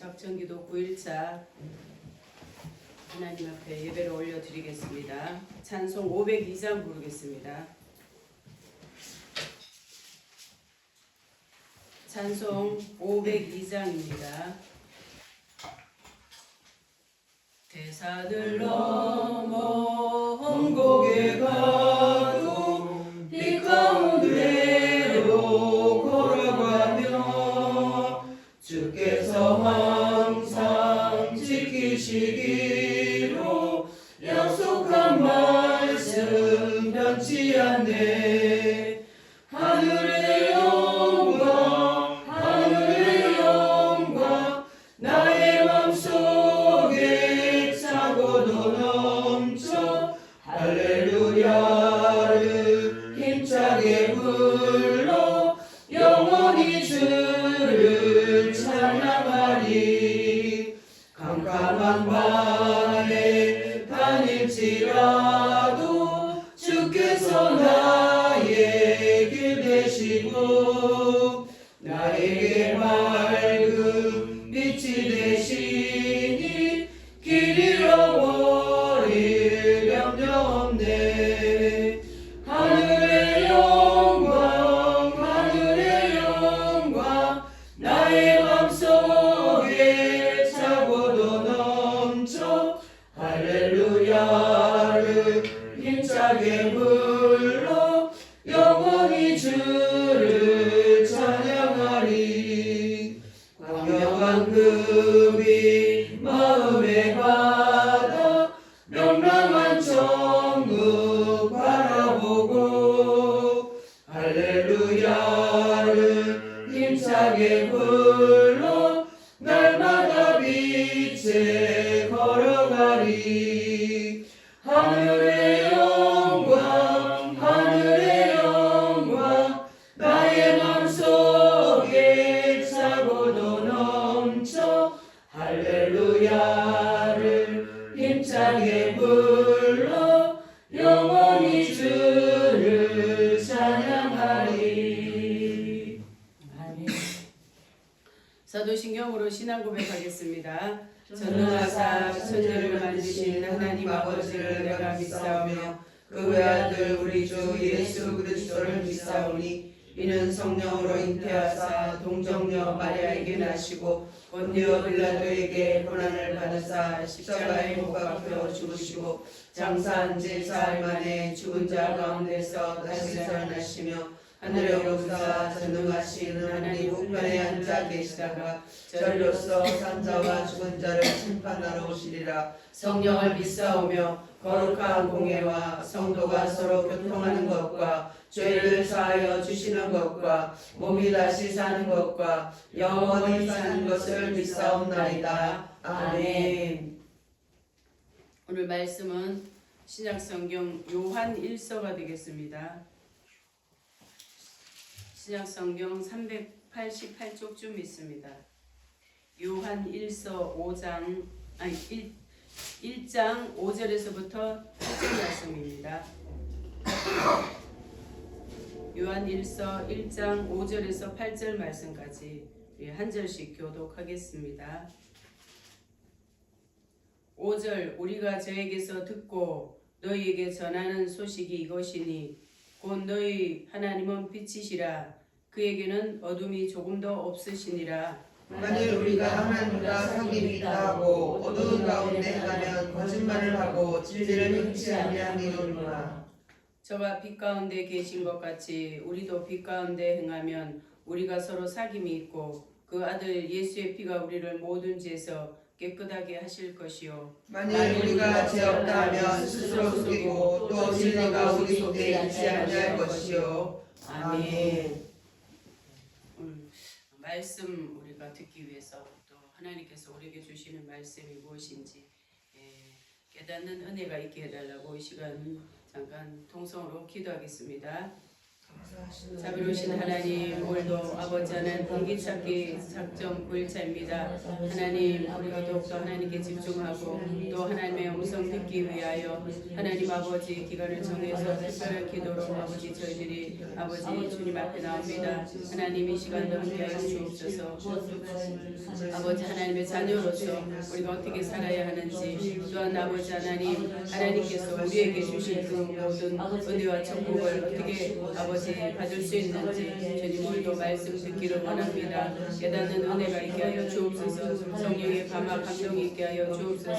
적정기도 9일차 하나님 앞에 예배를 올려드리겠습니다. 찬송 502장 부르겠습니다. 찬송 502장입니다. 대산을 넘어 험곡에 가 할 아버지를 내가 믿사오며 그 외아들 우리 주 예수 그리스도를 믿사오니 이는 성령으로 잉태하사 동정녀 마리아에게 나시고 본디오 빌라도에게 고난을 받으사 십자가에 못 박혀 죽으시고 장사한 지 사흘 만에 죽은 자 가운데서 다시 살아나시며 하늘에 오르사 전능하신 하나님 우편에 앉아 계시다가 저리로서 산자와 죽은 자를 심판하러 오시리라. 성령을 믿사오며 거룩한 공예와 성도가 서로 교통하는 것과 죄를 사하여 주시는 것과 몸이 다시 사는 것과 영원히 사는 것을 믿사옵나이다. 아멘. 오늘 말씀은 신약성경 요한 1서가 되겠습니다 신약성경 388쪽쯤 있습니다. 요한 1서 5장 아니 1, 1장 5절에서부터 8절 말씀입니다. 요한 1서 1장 5절에서 8절 말씀까지 예, 한 절씩 교독하겠습니다. 5절 우리가 저에게서 듣고 너희에게 전하는 소식이 이것이니 곧 너희 하나님은 빛이시라 그에게는 어둠이 조금도 없으시니라 만일 우리가 하나님과 상임이 있다고 어두운 가운데 행하면 거짓말을 하고 진리를 행치 아니하니로구나. 저가 빛 가운데 계신 것 같이 우리도 빛 가운데 행하면 우리가 서로 사귐이 있고 그 아들 예수의 피가 우리를 모든 죄에서 깨끗하게 하실 것이요 만일 우리가 죄 없다 하면 스스로 속이고 또 진리가 우리 속에 있지 아니할 것이요. 아멘. 말씀 우리가 듣기 위해서 또 하나님께서 우리에게 주시는 말씀이 무엇인지 예, 깨닫는 은혜가 있게 해달라고 이 시간 잠깐 통성으로 기도하겠습니다. 자비로우신 하나님 오늘도 아버지 하나님 공기 찾기 작전 9일차입니다. 하나님 우리가 더욱더 하나님께 집중하고 또 하나님의 음성 듣기 위하여 하나님 아버지 기간을 정해서 특별한 기도로 아버지 저희들이 아버지 주님 앞에 나옵니다. 하나님 이 시간도 함께하여 주옵소서 아버지 하나님의 자녀로서 우리가 어떻게 살아야 하는지 또한 아버지 하나님 하나님께서 우리에게 주신 그 모든 은혜와 천국을 어떻게 아버지 받을 수 있는지 주님 오늘도 말씀 듣기를 원합니다. 깨닫는 은혜가 있게 하여 주옵소서. 성령의 감화 감동이 있게 하여 주옵소서.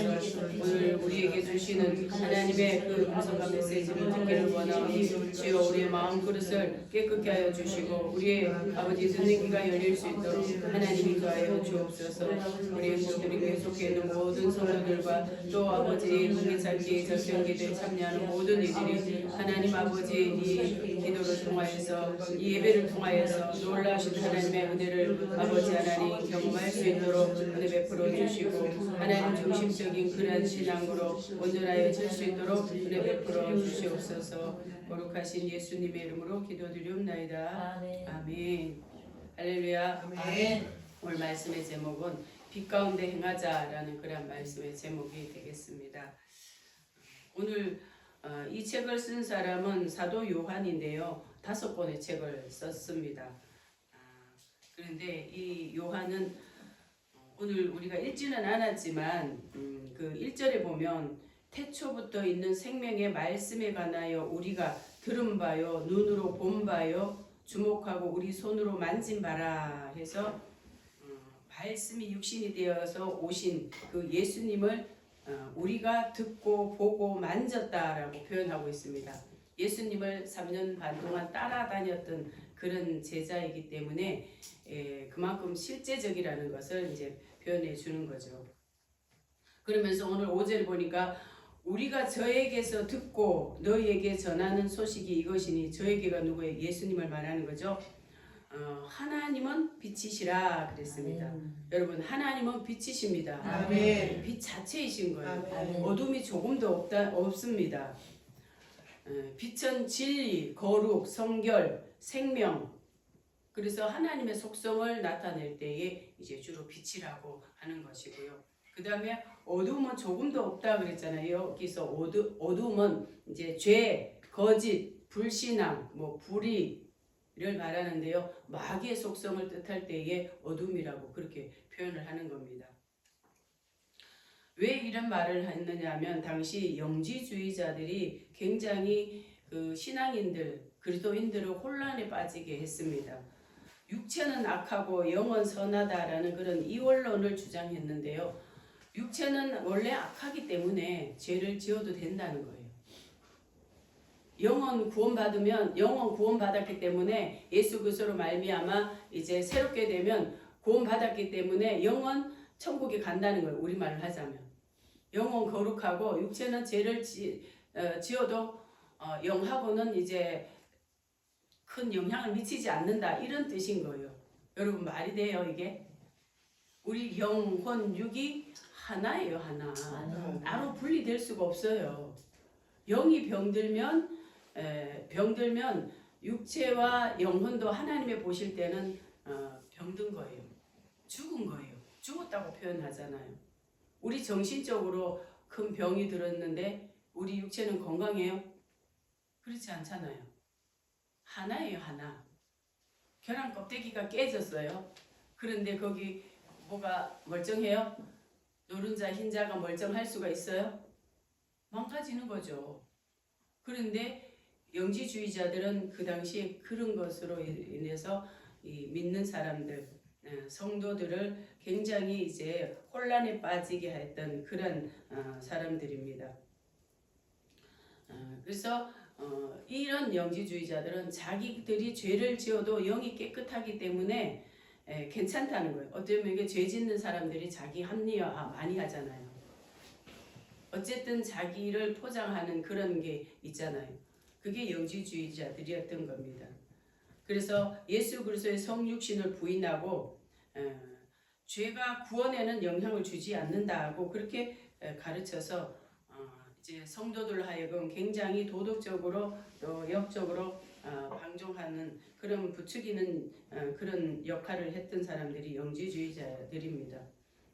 오늘 우리에게 주시는 하나님의 그 음성과 메시지를 듣기를 원하오니 주여 우리의 마음 그릇을 깨끗게 하여 주시고 우리의 아버지 듣는 귀가 열릴 수 있도록 하나님이 그하여 주옵소서. 우리 모두리 교회 속에 있는 모든 성도들과 또 아버지 공개찾기 절정기도에 참여하는 모든 이들이 하나님 아버지 이 기도를 통하여서 이 예배를 통하여서 놀라우신 하나님의 은혜를 아버지 하나님 경험할 수 있도록 은혜 베풀어 주시고 하나님 중심적인 그런 신앙으로 온전하여 질수 있도록 은혜 베풀어 주시옵소서 거룩하신 예수님의 이름으로 기도드리옵나이다 아멘. 아멘 할렐루야 아멘. 오늘 말씀의 제목은 빛 가운데 행하자라는 그런 말씀의 제목이 되겠습니다. 오늘 어, 이 책을 쓴 사람은 사도 요한인데요. 다섯 권의 책을 썼습니다. 아, 그런데 이 요한은 오늘 우리가 읽지는 않았지만 음, 그 1절에 보면 태초부터 있는 생명의 말씀에 관하여 우리가 들은 바요 눈으로 본 바요 주목하고 우리 손으로 만진 바라 해서 어, 말씀이 육신이 되어서 오신 그 예수님을 어, 우리가 듣고 보고 만졌다라고 표현하고 있습니다. 예수님을 3년 반 동안 따라다녔던 그런 제자이기 때문에 에, 그만큼 실제적이라는 것을 이제 표현해 주는 거죠. 그러면서 오늘 5절 보니까 우리가 저에게서 듣고 너희에게 전하는 소식이 이것이니 저에게가 누구예요? 예수님을 말하는 거죠. 어, 하나님은 빛이시라 그랬습니다. 아멘. 여러분 하나님은 빛이십니다. 아멘. 빛 자체이신 거예요. 아멘. 어둠이 조금도 없다 없습니다. 어, 빛은 진리, 거룩, 성결, 생명. 그래서 하나님의 속성을 나타낼 때에 이제 주로 빛이라고 하는 것이고요. 그 다음에 어둠은 조금도 없다 그랬잖아요. 여기서 어두, 어둠은 이제 죄, 거짓, 불신앙, 뭐 불의 를 말하는데요. 마귀의 속성을 뜻할 때에 어둠이라고 그렇게 표현을 하는 겁니다. 왜 이런 말을 했느냐 하면 당시 영지주의자들이 굉장히 그 신앙인들, 그리스도인들을 혼란에 빠지게 했습니다. 육체는 악하고 영은 선하다라는 그런 이원론을 주장했는데요. 육체는 원래 악하기 때문에 죄를 지어도 된다는 거예요. 영은 구원받으면 영은 구원받았기 때문에 예수 그리스도로 말미암아 이제 새롭게 되면 구원받았기 때문에 영은 천국에 간다는 거예요. 우리말을 하자면. 영은 거룩하고 육체는 죄를 지, 어, 지어도 어, 영하고는 이제 큰 영향을 미치지 않는다 이런 뜻인 거예요. 여러분 말이 돼요 이게? 우리 영혼 육이 하나예요 하나. 따로 분리될 수가 없어요. 영이 병들면 에, 병들면 육체와 영혼도 하나님의 보실 때는 어, 병든 거예요. 죽은 거예요. 죽었다고 표현하잖아요. 우리 정신적으로 큰 병이 들었는데 우리 육체는 건강해요? 그렇지 않잖아요. 하나예요, 하나. 계란 껍데기가 깨졌어요. 그런데 거기 뭐가 멀쩡해요? 노른자, 흰자가 멀쩡할 수가 있어요? 망가지는 거죠. 그런데 영지주의자들은 그 당시에 그런 것으로 인해서 이 믿는 사람들, 어, 성도들을 굉장히 이제 혼란에 빠지게 했던 그런 어, 사람들입니다. 어, 그래서 어, 이런 영지주의자들은 자기들이 죄를 지어도 영이 깨끗하기 때문에 에, 괜찮다는 거예요. 어쩌면 이게 죄 짓는 사람들이 자기 합리화 많이 하잖아요. 어쨌든 자기를 포장하는 그런 게 있잖아요. 그게 영지주의자들이었던 겁니다. 그래서 예수 그리스도의 성육신을 부인하고 어, 죄가 구원에는 영향을 주지 않는다고 그렇게 에, 가르쳐서 어, 이제 성도들 하여금 굉장히 도덕적으로 또 영적으로 어, 방종하는 그런 부추기는 어, 그런 역할을 했던 사람들이 영지주의자들입니다.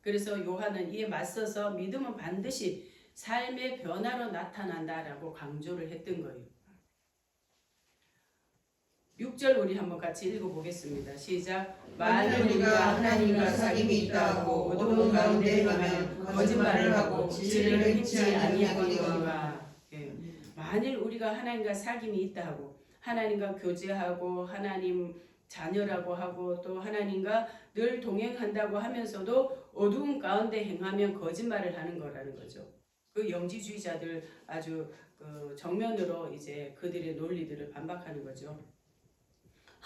그래서 요한은 이에 맞서서 믿음은 반드시 삶의 변화로 나타난다라고 강조를 했던 거예요. 6절 우리 한번 같이 읽어보겠습니다. 시작. 만일 우리가 하나님과 사귐이 있다 하고 어두운 가운데 행하면 거짓말을 하고 진리를 행치 아니하거니와 예. 만일 우리가 하나님과 사귐이 있다 하고 하나님과 교제하고 하나님 자녀라고 하고 또 하나님과 늘 동행한다고 하면서도 어두운 가운데 행하면 거짓말을 하는 거라는 거죠. 그 영지주의자들 아주 그 정면으로 이제 그들의 논리들을 반박하는 거죠.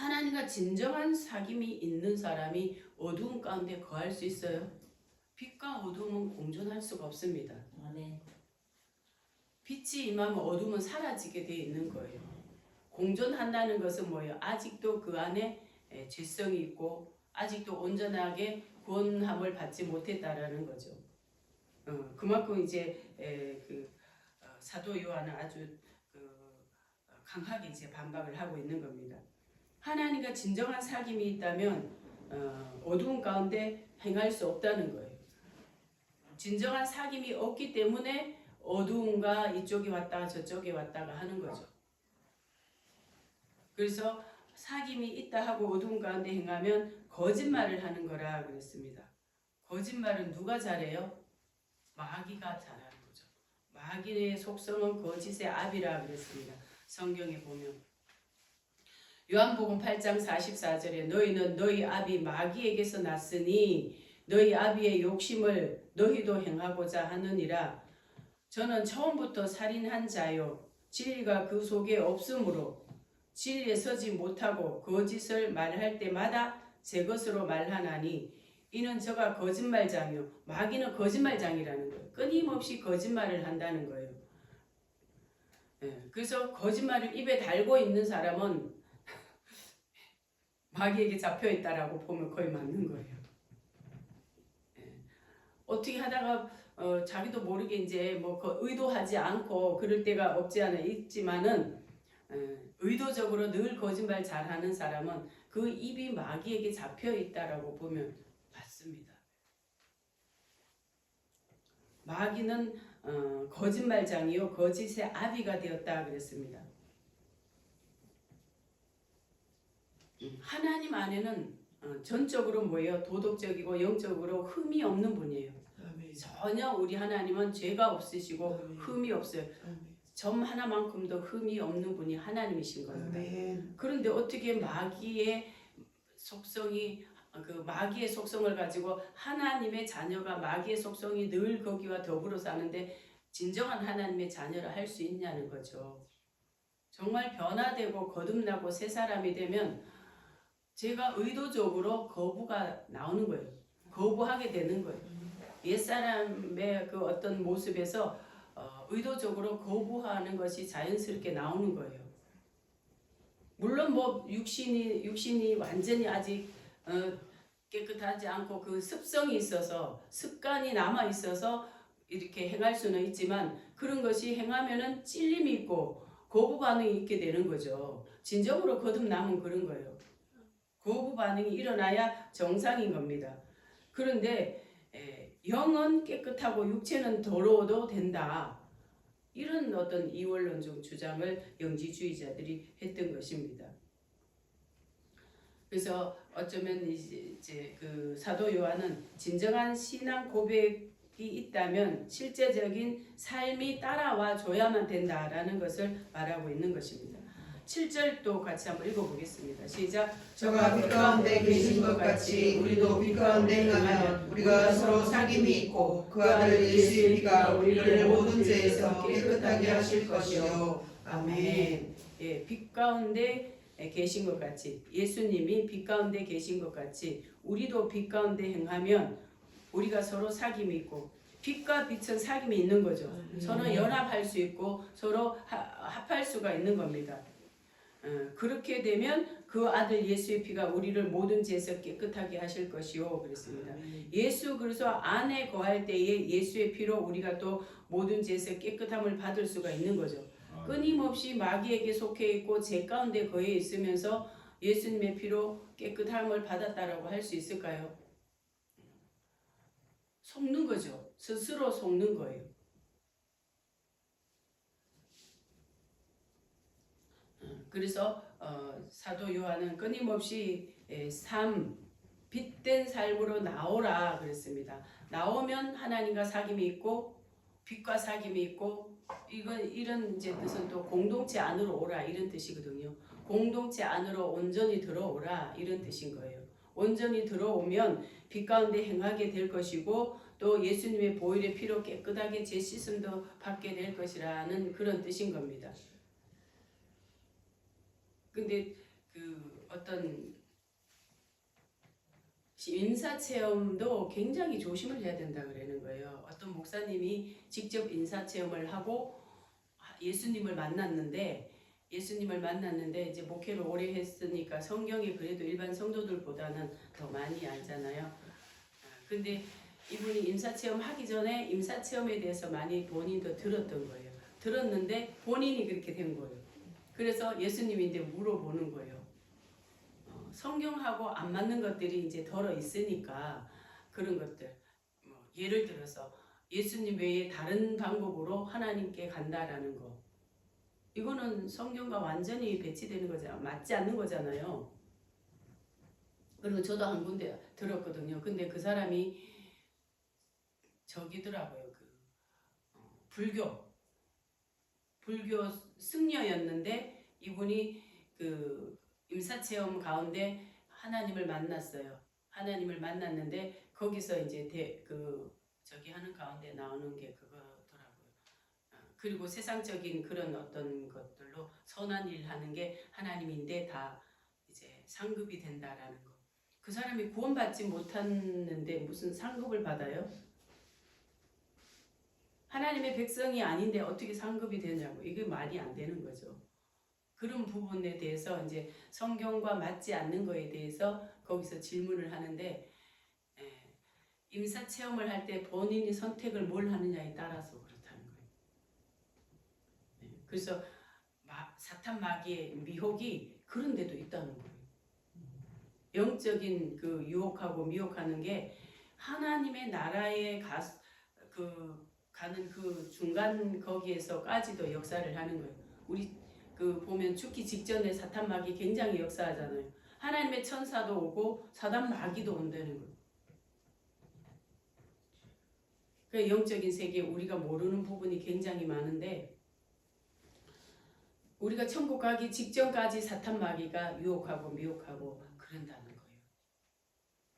하나님과 진정한 사귐이 있는 사람이 어두운 가운데 거할 수 있어요? 빛과 어둠은 공존할 수가 없습니다. 아멘. 빛이 임하면 어둠은 사라지게 돼 있는 거예요. 공존한다는 것은 뭐예요? 아직도 그 안에 에, 죄성이 있고 아직도 온전하게 구원함을 받지 못했다라는 거죠. 어, 그만큼 이제 에, 그 어, 사도 요한은 아주 그, 어, 강하게 이제 반박을 하고 있는 겁니다. 하나님과 진정한 사귐이 있다면 어, 어두운 가운데 행할 수 없다는 거예요. 진정한 사귐이 없기 때문에 어두움과 이쪽이 왔다가 저쪽이 왔다가 하는 거죠. 그래서 사귐이 있다 하고 어두운 가운데 행하면 거짓말을 하는 거라 그랬습니다. 거짓말은 누가 잘해요? 마귀가 잘하는 거죠. 마귀의 속성은 거짓의 압이라 그랬습니다. 성경에 보면 요한복음 8장 44절에 너희는 너희 아비 마귀에게서 났으니 너희 아비의 욕심을 너희도 행하고자 하느니라. 저는 처음부터 살인한 자요 진리가 그 속에 없으므로 진리에 서지 못하고 거짓을 말할 때마다 제 것으로 말하나니 이는 저가 거짓말장이요 마귀는 거짓말장이라는 거예요. 끊임없이 거짓말을 한다는 거예요. 예, 그래서 거짓말을 입에 달고 있는 사람은 마귀에게 잡혀 있다라고 보면 거의 맞는 거예요. 예. 어떻게 하다가 어, 자기도 모르게 이제 뭐 그 의도하지 않고 그럴 때가 없지 않아 있지만은 예, 의도적으로 늘 거짓말 잘하는 사람은 그 입이 마귀에게 잡혀 있다라고 보면 맞습니다. 마귀는 어, 거짓말장이요 거짓의 아비가 되었다 그랬습니다. 하나님 안에는 어, 전적으로 뭐예요? 도덕적이고 영적으로 흠이 없는 분이에요. 아멘. 전혀 우리 하나님은 죄가 없으시고 아멘. 흠이 없어요. 아멘. 점 하나만큼도 흠이 없는 분이 하나님이신 겁니다. 아멘. 그런데 어떻게 마귀의 속성이 그 마귀의 속성을 가지고 하나님의 자녀가 마귀의 속성이 늘 거기와 더불어 사는데 진정한 하나님의 자녀를 할 수 있냐는 거죠. 정말 변화되고 거듭나고 새 사람이 되면 제가 의도적으로 거부가 나오는 거예요. 거부하게 되는 거예요. 옛사람의 그 어떤 모습에서 어, 의도적으로 거부하는 것이 자연스럽게 나오는 거예요. 물론 뭐 육신이 육신이 완전히 아직 어, 깨끗하지 않고 그 습성이 있어서 습관이 남아 있어서 이렇게 행할 수는 있지만 그런 것이 행하면은 찔림이 있고 거부 반응이 있게 되는 거죠. 진정으로 거듭남은 그런 거예요. 거부 반응이 일어나야 정상인 겁니다. 그런데 에, 영은 깨끗하고 육체는 더러워도 된다. 이런 어떤 이원론적 주장을 영지주의자들이 했던 것입니다. 그래서 어쩌면 이제 그 사도 요한은 진정한 신앙 고백이 있다면 실제적인 삶이 따라와 줘야만 된다라는 것을 말하고 있는 것입니다. 7절 도 같이 한번 읽어보겠습니다. 시작. 저가 빛 가운데 계신 것 같이 우리도 빛 가운데 행하면 우리가 서로 사귐이 있고 그 아들 예수의 피가 우리를 모든 죄에서 깨끗하게 하실 것이요 아멘. 예, 빛 가운데 계신 것 같이 예수님이 빛 가운데 계신 것 같이 우리도 빛 가운데 행하면 우리가 서로 사귐이 있고 빛과 빛은 사귐이 있는 거죠. 서로 연합할 수 있고 서로 하- 합할 수가 있는 겁니다. 어, 그렇게 되면 그 아들 예수의 피가 우리를 모든 죄에서 깨끗하게 하실 것이요 그랬습니다. 예수 그리스도 안에 거할 때에 예수의 피로 우리가 또 모든 죄에서 깨끗함을 받을 수가 있는 거죠. 끊임없이 마귀에게 속해 있고 죄 가운데 거해 있으면서 예수님의 피로 깨끗함을 받았다라고 할 수 있을까요? 속는 거죠. 스스로 속는 거예요. 음, 그래서 어, 사도 요한은 끊임없이 에, 삶, 빛된 삶으로 나오라 그랬습니다. 나오면 하나님과 사귐이 있고 빛과 사귐이 있고 이건 이런 이제 뜻은 또 공동체 안으로 오라 이런 뜻이거든요. 공동체 안으로 온전히 들어오라 이런 뜻인 거예요. 온전히 들어오면 빛 가운데 행하게 될 것이고 또 예수님의 보혈의 피로 깨끗하게 제 씻음도 받게 될 것이라는 그런 뜻인 겁니다. 근데 그 어떤 인사 체험도 굉장히 조심을 해야 된다 그러는 거예요. 어떤 목사님이 직접 인사 체험을 하고 예수님을 만났는데 예수님을 만났는데 이제 목회를 오래 했으니까 성경이 그래도 일반 성도들보다는 더 많이 알잖아요. 아, 근데 이분이 임사 체험 하기 전에 임사 체험에 대해서 많이 본인도 들었던 거예요. 들었는데 본인이 그렇게 된 거예요. 그래서 예수님이 이제 물어보는 거예요. 어, 성경하고 안 맞는 것들이 이제 덜어 있으니까 그런 것들. 뭐 예를 들어서 예수님 외에 다른 방법으로 하나님께 간다라는 거. 이거는 성경과 완전히 배치되는 거잖아. 맞지 않는 거잖아요. 그리고 저도 한 군데 들었거든요. 근데 그 사람이 저기더라고요. 그 어, 불교 불교 승려였는데 이분이 그 임사 체험 가운데 하나님을 만났어요. 하나님을 만났는데 거기서 이제 대, 그 저기 하는 가운데 나오는 게 그거더라고요. 어, 그리고 세상적인 그런 어떤 것들로 선한 일 하는 게 하나님인데 다 이제 상급이 된다라는 거. 그 사람이 구원받지 못했는데 무슨 상급을 받아요? 하나님의 백성이 아닌데 어떻게 상급이 되냐고 이게 말이 안 되는 거죠. 그런 부분에 대해서 이제 성경과 맞지 않는 거에 대해서 거기서 질문을 하는데 에, 임사 체험을 할 때 본인이 선택을 뭘 하느냐에 따라서 그렇다는 거예요. 네, 그래서 마, 사탄 마귀의 미혹이 그런 데도 있다는 거예요. 영적인 그 유혹하고 미혹하는 게 하나님의 나라에 가, 그 가는 그 중간 거기에서까지도 역사를 하는 거예요. 우리 그 보면 죽기 직전에 사탄 마귀 굉장히 역사하잖아요. 하나님의 천사도 오고 사단 마귀도 온다는 거예요. 그 영적인 세계 우리가 모르는 부분이 굉장히 많은데 우리가 천국 가기 직전까지 사탄 마귀가 유혹하고 미혹하고 그런다는 거예요.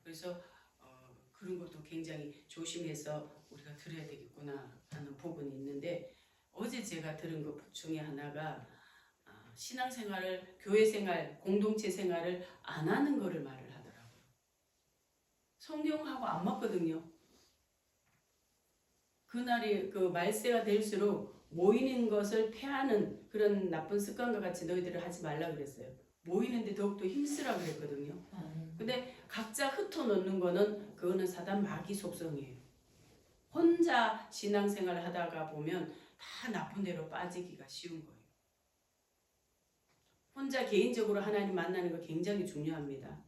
그래서 어, 그런 것도 굉장히 조심해서 우리가 들어야 되겠구나 하는 부분이 있는데 어제 제가 들은 것 중에 하나가 아, 신앙생활을 교회 생활 공동체 생활을 안 하는 거를 말을 하더라고요. 성경하고 안 맞거든요. 그날이 그 말세가 될수록 모이는 것을 패하는 그런 나쁜 습관과 같이 너희들을 하지 말라 그랬어요. 모이는데 더욱더 힘쓰라 그랬거든요. 근데 각자 흩어놓는 거는 그거는 사단 마귀 속성이에요. 혼자 신앙생활을 하다가 보면 다 나쁜 데로 빠지기가 쉬운 거예요. 혼자 개인적으로 하나님 만나는 거 굉장히 중요합니다.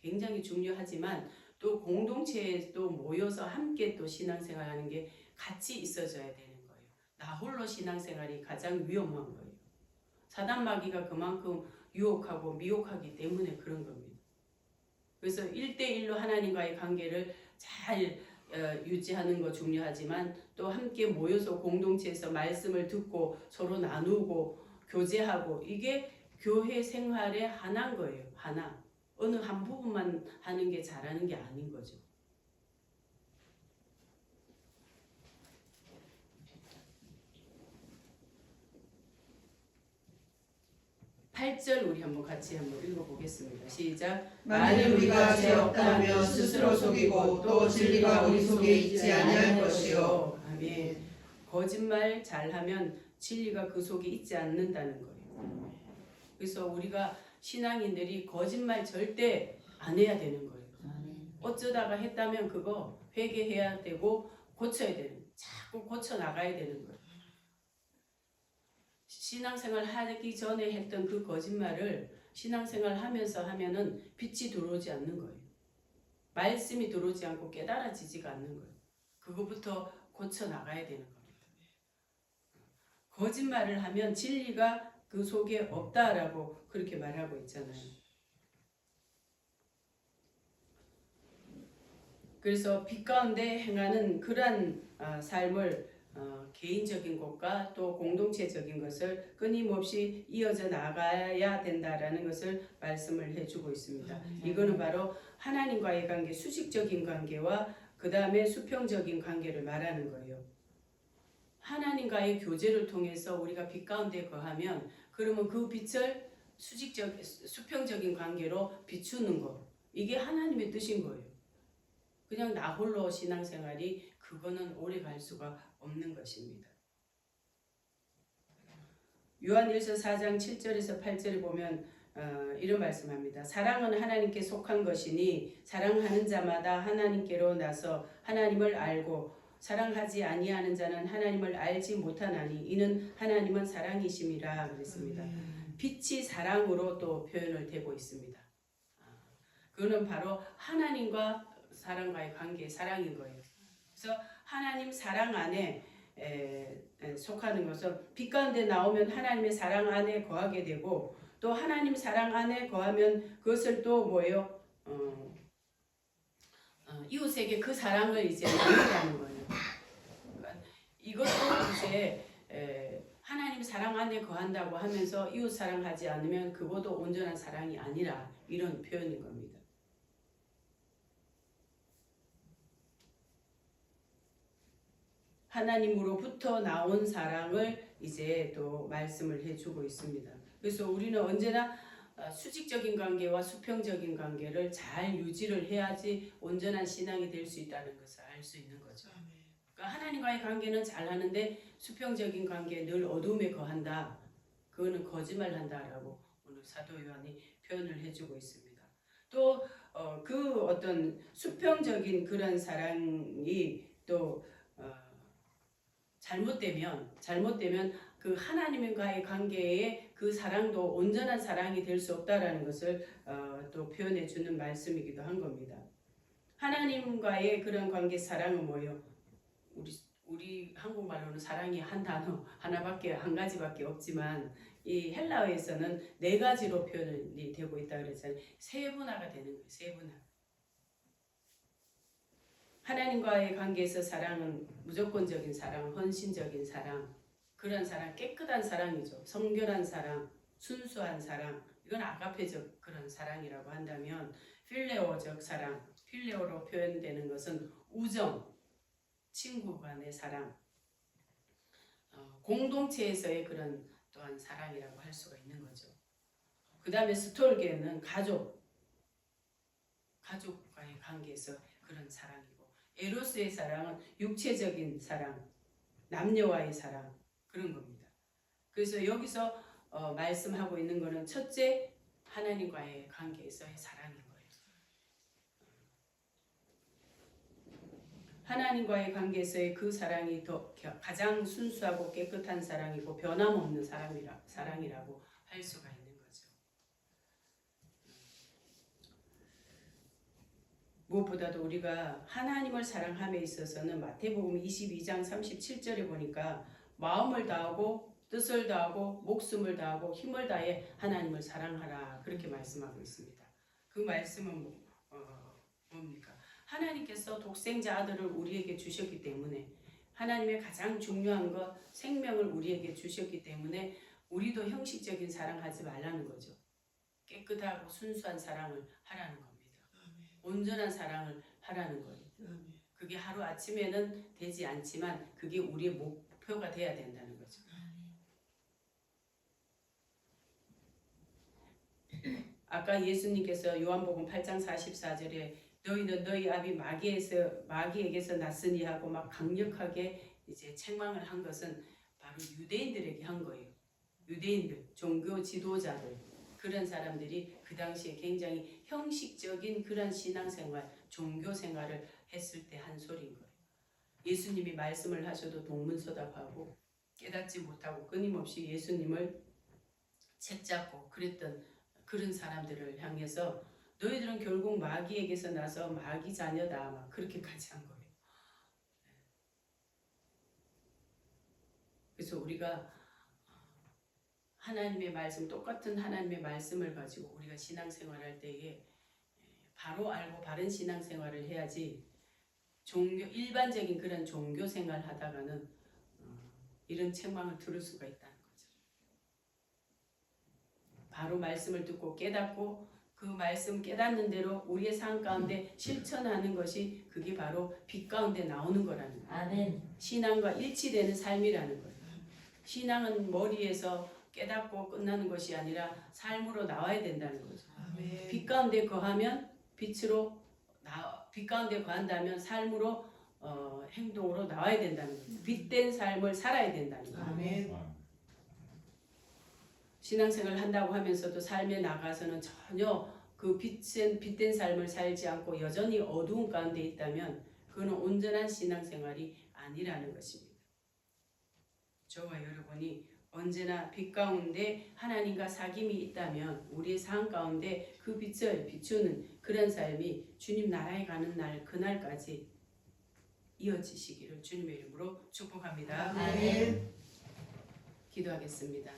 굉장히 중요하지만 또 공동체에 또 모여서 함께 또 신앙생활 하는 게 같이 있어져야 되는 거예요. 나 홀로 신앙생활이 가장 위험한 거예요. 사단 마귀가 그만큼 유혹하고 미혹하기 때문에 그런 겁니다. 그래서 1대1로 하나님과의 관계를 잘 어, 유지하는 거 중요하지만 또 함께 모여서 공동체에서 말씀을 듣고 서로 나누고 교제하고 이게 교회 생활의 하나인 거예요. 하나. 어느 한 부분만 하는 게 잘하는 게 아닌 거죠. 팔절 우리 한번 같이 한번 읽어보겠습니다. 시작. 만일 우리가 죄 없다면 스스로 속이고 또 진리가 우리 속에 있지 아니할 것이요 아멘. 거짓말 잘하면 진리가 그 속에 있지 않는다는 거예요. 그래서 우리가 신앙인들이 거짓말 절대 안 해야 되는 거예요. 어쩌다가 했다면 그거 회개해야 되고 고쳐야 되는, 자꾸 고쳐 나가야 되는 거예요. 신앙생활 하기 전에 했던 그 거짓말을 신앙생활 하면서 하면은 빛이 들어오지 않는 거예요. 말씀이 들어오지 않고 깨달아지지가 않는 거예요. 그거부터 고쳐 나가야 되는 겁니다. 거짓말을 하면 진리가 그 속에 없다라고 그렇게 말하고 있잖아요. 그래서 빛 가운데 행하는 그러한 아, 삶을 어, 개인적인 것과 또 공동체적인 것을 끊임없이 이어져 나가야 된다라는 것을 말씀을 해주고 있습니다. 이거는 바로 하나님과의 관계, 수직적인 관계와 그 다음에 수평적인 관계를 말하는 거예요. 하나님과의 교제를 통해서 우리가 빛 가운데 거하면 그러면 그 빛을 수직적, 수평적인 관계로 비추는 거. 이게 하나님의 뜻인 거예요. 그냥 나 홀로 신앙생활이 그거는 오래 갈 수가 없는 것입니다. 요한일서 4장 7절에서 8절에 보면 어, 이런 말씀합니다. 사랑은 하나님께 속한 것이니 사랑하는 자마다 하나님께로 나서 하나님을 알고 사랑하지 아니하는 자는 하나님을 알지 못하나니 이는 하나님은 사랑이심이라 그랬습니다. 빛이 사랑으로 또 표현을 되고 있습니다. 아, 그거는 바로 하나님과 사랑과의 관계, 사랑인 거예요. 그래서 하나님 사랑 안에 속하는 것은 빛 가운데 나오면 하나님의 사랑 안에 거하게 되고 또 하나님 사랑 안에 거하면 그것을 또 뭐예요? 어, 어, 이웃에게 그 사랑을 이제 나누라는 거예요. 이것도 이제 에, 하나님 사랑 안에 거한다고 하면서 이웃 사랑하지 않으면 그것도 온전한 사랑이 아니라 이런 표현인 겁니다. 하나님으로부터 나온 사랑을 이제 또 말씀을 해주고 있습니다. 그래서 우리는 언제나 어, 수직적인 관계와 수평적인 관계를 잘 유지를 해야지 온전한 신앙이 될 수 있다는 것을 알 수 있는 거죠. 그러니까 하나님과의 관계는 잘 하는데 수평적인 관계 늘 어둠에 거한다. 그거는 거짓말한다라고 오늘 사도 요한이 표현을 해주고 있습니다. 또 어, 그 어떤 수평적인 그런 사랑이 또 어, 잘못되면 잘못되면 그 하나님과의 관계에 그 사랑도 온전한 사랑이 될 수 없다라는 것을 어, 또 표현해 주는 말씀이기도 한 겁니다. 하나님과의 그런 관계 사랑은 뭐예요? 우리 우리 한국말로는 사랑이 한 단어 하나밖에 한 가지밖에 없지만 이 헬라어에서는 네 가지로 표현이 되고 있다 그랬잖아요. 세분화가 되는 거예요. 세분화. 하나님과의 관계에서 사랑은 무조건적인 사랑, 헌신적인 사랑, 그런 사랑, 깨끗한 사랑이죠. 성결한 사랑, 순수한 사랑. 이건 아가페적 그런 사랑이라고 한다면 필레오적 사랑, 필레오로 표현되는 것은 우정, 친구 간의 사랑, 어, 공동체에서의 그런 또한 사랑이라고 할 수가 있는 거죠. 그 다음에 스톨게는 가족, 가족과의 관계에서 그런 사랑이고, 에로스의 사랑은 육체적인 사랑, 남녀와의 사랑 그런 겁니다. 그래서 여기서 어, 말씀하고 있는 거는 첫째 하나님과의 관계에서의 사랑인 거예요. 하나님과의 관계에서의 그 사랑이 더 가장 순수하고 깨끗한 사랑이고 변함없는 사랑이라 사랑이라고 할 수가 거죠. 무엇보다도 우리가 하나님을 사랑함에 있어서는 마태복음 22장 37절에 보니까 마음을 다하고 뜻을 다하고 목숨을 다하고 힘을 다해 하나님을 사랑하라 그렇게 말씀하고 있습니다. 그 말씀은 뭐, 어, 뭡니까? 하나님께서 독생자 아들을 우리에게 주셨기 때문에 하나님의 가장 중요한 것 생명을 우리에게 주셨기 때문에 우리도 형식적인 사랑하지 말라는 거죠. 깨끗하고 순수한 사랑을 하라는 겁니다. 온전한 사랑을 하라는 거예요. 그게 하루 아침에는 되지 않지만 그게 우리의 목표가 돼야 된다는 거죠. 아까 예수님께서 요한복음 8장 44절에 너희는 너희 아비 마귀에서 마귀에게서 났으니 하고 막 강력하게 이제 책망을 한 것은 바로 유대인들에게 한 거예요. 유대인들, 종교 지도자들 그런 사람들이 그 당시에 굉장히 형식적인 그런 신앙생활, 종교 생활을 했을 때 한 소리인 거예요. 예수님이 말씀을 하셔도 동문서답하고 깨닫지 못하고 끊임없이 예수님을 책잡고 그랬던 그런 사람들을 향해서 너희들은 결국 마귀에게서 나서 마귀 자녀다 막 그렇게까지 한 거예요. 그래서 우리가 하나님의 말씀 똑같은 하나님의 말씀을 가지고 우리가 신앙생활할 때에 바로 알고 바른 신앙생활을 해야지 종교 일반적인 그런 종교 생활 하다가는 어, 이런 책망을 들을 수가 있다는 거죠. 바로 말씀을 듣고 깨닫고 그 말씀 깨닫는 대로 우리의 삶 가운데 실천하는 것이 그게 바로 빛 가운데 나오는 거라는 거예요. 아멘. 신앙과 일치되는 삶이라는 거예요. 신앙은 머리에서 깨닫고 끝나는 것이 아니라 삶으로 나와야 된다는 거죠. 아멘. 빛 가운데 거하면 빛으로 나, 빛 가운데 거한다면 삶으로 어, 행동으로 나와야 된다는 거죠. 빛된 삶을 살아야 된다는 거예요. 아멘. 신앙생활 한다고 하면서도 삶에 나가서는 전혀 그 빛은 빛된 삶을 살지 않고 여전히 어두운 가운데 있다면 그는 온전한 신앙생활이 아니라는 것입니다. 저와 여러분이 언제나 빛 가운데 하나님과 사귐이 있다면 우리의 삶 가운데 그 빛을 비추는 그런 삶이 주님 나라에 가는 날 그날까지 이어지시기를 주님의 이름으로 축복합니다. 아멘. 기도하겠습니다.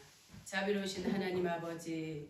자비로우신 하나님 아버지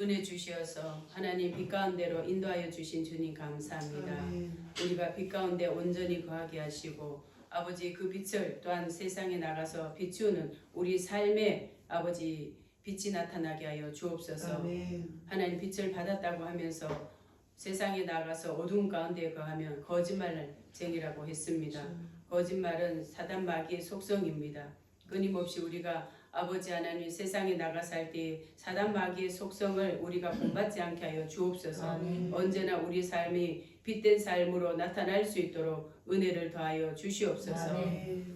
은혜 주시어서 하나님 빛 가운데로 인도하여 주신 주님 감사합니다. 아멘. 우리가 빛 가운데 온전히 거하게 하시고 아버지 그 빛을 또한 세상에 나가서 비추는 우리 삶에 아버지 빛이 나타나게 하여 주옵소서. 아멘. 하나님 빛을 받았다고 하면서 세상에 나가서 어두운 가운데 거하면 거짓말쟁이라고 했습니다. 거짓말은 사단 마귀의 속성입니다. 끊임없이 우리가 아버지 하나님 세상에 나가 살 때 사단 마귀의 속성을 우리가 본받지 않게 하여 주옵소서. 아멘. 언제나 우리 삶이 빛된 삶으로 나타날 수 있도록 은혜를 더하여 주시옵소서. 아멘.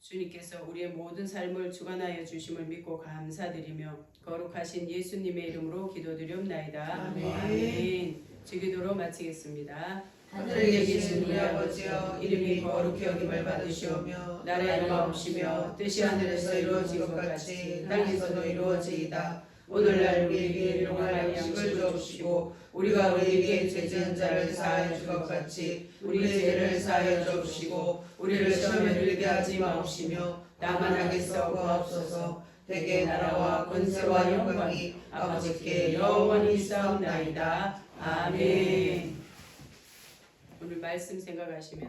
주님께서 우리의 모든 삶을 주관하여 주심을 믿고 감사드리며 거룩하신 예수님의 이름으로 기도드리옵나이다. 아멘. 아멘. 주기도로 마치겠습니다. 하늘에 계신 우리 아버지여 이름이 거룩히 여김을 받으시오며 나라의 마옵시며 뜻이 하늘에서 이루어진 것 같이 땅에서도 이루어지이다. 오늘날 우리에게 일용할 양식을 주옵시고 우리가 우리에게 죄지은 자를 사하여 줄 것 같이 우리의 죄를 사하여 주옵시고 우리를 시험에 들게 하지 마옵시며 다만 하겠어 구하옵소서 대개 나라와 권세와 영광이 아버지께 영원히 있사옵나이다. 아멘 말씀 생각하시면